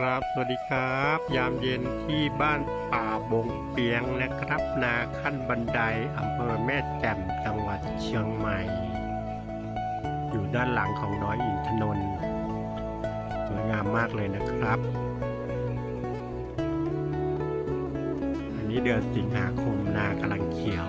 ครับ สวัสดีครับ ยามเย็นที่บ้านป่าบงเปียงนะครับ นาขั้นบันไดอำเภอแม่แจ่มจังหวัดเชียงใหม่ อยู่ด้านหลังของน้อยอินทนนท์สวยงามมากเลยนะครับ อันนี้เดือนสิงหาคมนากำลังเขียว